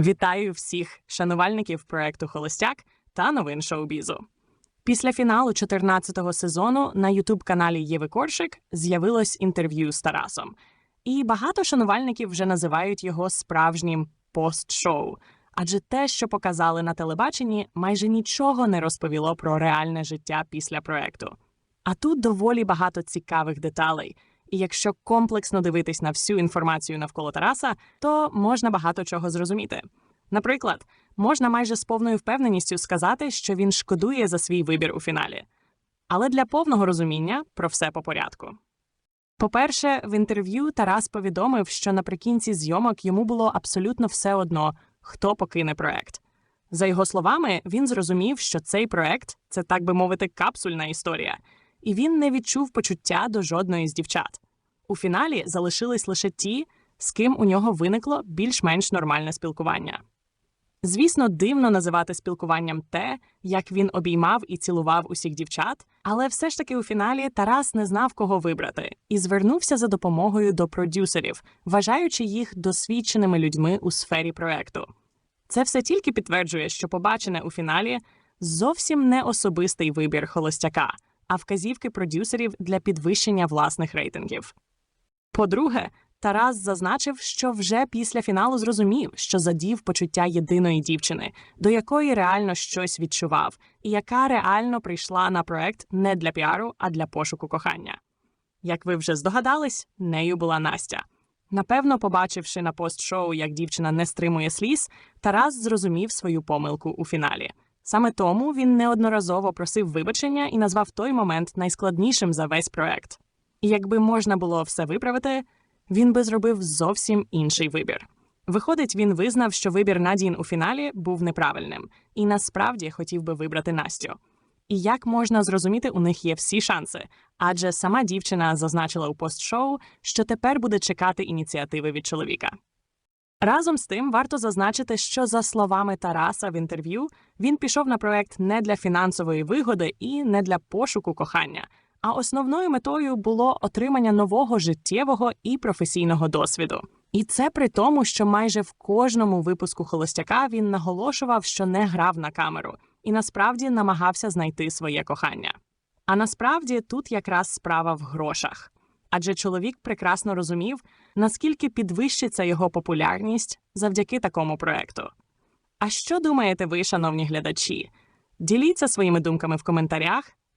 Вітаю всіх шанувальників проекту Холостяк та новин шоу-бізу. Після фіналу 14-го сезону на ютуб-каналі Єви Коршик з'явилось інтерв'ю з Тарасом. І багато шанувальників вже називають його справжнім пост-шоу. Адже те, що показали на телебаченні, майже нічого не розповіло про реальне життя після проекту. А тут доволі багато цікавих деталей. І якщо комплексно дивитись на всю інформацію навколо Тараса, то можна багато чого зрозуміти. Наприклад, можна майже з повною впевненістю сказати, що він шкодує за свій вибір у фіналі. Але для повного розуміння про все по порядку. По-перше, в інтерв'ю Тарас повідомив, що наприкінці зйомок йому було абсолютно все одно, хто покине проект. За його словами, він зрозумів, що цей проект це, так би мовити, капсульна історія, і він не відчув почуття до жодної з дівчат. У фіналі залишились лише ті, з ким у нього виникло більш-менш нормальне спілкування. Звісно, дивно називати спілкуванням те, як він обіймав і цілував усіх дівчат, але все ж таки у фіналі Тарас не знав, кого вибрати, і звернувся за допомогою до продюсерів, вважаючи їх досвідченими людьми у сфері проекту. Це все тільки підтверджує, що побачене у фіналі зовсім не особистий вибір холостяка, а вказівки продюсерів для підвищення власних рейтингів. По-друге, Тарас зазначив, що вже після фіналу зрозумів, що задів почуття єдиної дівчини, до якої реально щось відчував, і яка реально прийшла на проект не для піару, а для пошуку кохання. Як ви вже здогадались, нею була Настя. Напевно, побачивши на пост-шоу, як дівчина не стримує сліз, Тарас зрозумів свою помилку у фіналі. Саме тому він неодноразово просив вибачення і назвав той момент найскладнішим за весь проект. Якби можна було все виправити, він би зробив зовсім інший вибір. Виходить, він визнав, що вибір Надін у фіналі був неправильним, і насправді хотів би вибрати Настю. І як можна зрозуміти, у них є всі шанси, адже сама дівчина зазначила у пост-шоу, що тепер буде чекати ініціативи від чоловіка. Разом з тим варто зазначити, що за словами Тараса в інтерв'ю він пішов на проект не для фінансової вигоди і не для пошуку кохання, а основною метою було отримання нового життєвого і професійного досвіду. І це при тому, що майже в кожному випуску холостяка він наголошував, що не грав на камеру, і насправді намагався знайти своє кохання. А насправді тут якраз справа в грошах. Адже чоловік прекрасно розумів, наскільки підвищиться його популярність завдяки такому проекту. А що думаєте ви, шановні глядачі? Діліться своїми думками в коментарях